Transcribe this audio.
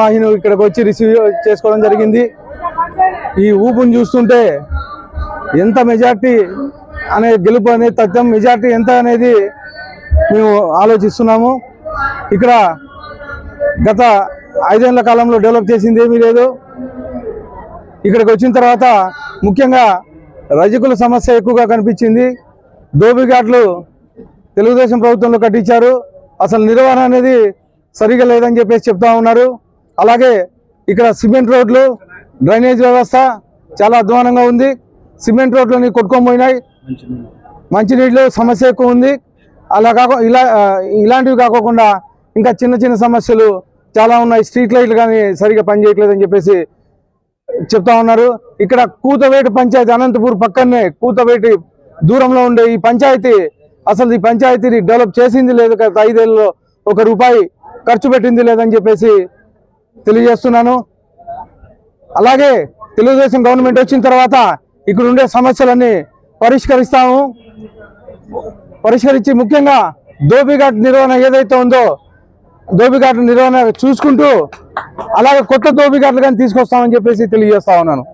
ఆయన ఇక్కడికి వచ్చి రిసీవ్ చేసుకోవడం జరిగింది. ఈ ఊపుని చూస్తుంటే ఎంత మెజార్టీ అనే గెలుపు అనేది తథ్యం మెజార్టీ ఎంత అనేది మేము ఆలోచిస్తున్నాము. ఇక్కడ గత ఐదేళ్ళ కాలంలో డెవలప్ చేసింది ఏమీ లేదు. ఇక్కడికి వచ్చిన తర్వాత ముఖ్యంగా రజకుల సమస్య ఎక్కువగా కనిపించింది. దోబిఘాట్లు తెలుగుదేశం ప్రభుత్వంలో కట్టించారు. అసలు నిర్వహణ అనేది సరిగా లేదని చెప్పేసి చెప్తా ఉన్నారు. అలాగే ఇక్కడ సిమెంట్ రోడ్లు డ్రైనేజ్ వ్యవస్థ చాలా అధ్వానంగా ఉంది. సిమెంట్ రోడ్లని కొట్టుకొని పోయినాయి. మంచినీళ్ళు సమస్య ఎక్కువ ఉంది. అలా కాక ఇలా ఇలాంటివి కాకోకుండా ఇంకా చిన్న చిన్న సమస్యలు చాలా ఉన్నాయి. స్ట్రీట్ లైట్లు కానీ సరిగా పనిచేయట్లేదని చెప్పేసి చెప్తా ఉన్నారు. ఇక్కడ కూతవేటి పంచాయతీ అనంతపూర్ పక్కనే కూతవేటి దూరంలో ఉండే ఈ పంచాయతీ అసలు ఈ పంచాయతీని డెవలప్ చేసింది లేదు గత ఐదేళ్ళలో ఒక రూపాయి ఖర్చు పెట్టింది లేదని చెప్పేసి తెలియజేస్తున్నాను. అలాగే తెలుగుదేశం గవర్నమెంట్ వచ్చిన తర్వాత ఇక్కడ ఉండే సమస్యలన్నీ పరిష్కరిస్తాము. పరిష్కరించి ముఖ్యంగా దోబిఘాట్ నిర్వహణ ఏదైతే ఉందో దోబిఘాట్ నిర్వహణ చూసుకుంటూ అలాగే కొత్త దోబిఘాట్లు కానీ తీసుకొస్తామని చెప్పేసి తెలియజేస్తా ఉన్నాను.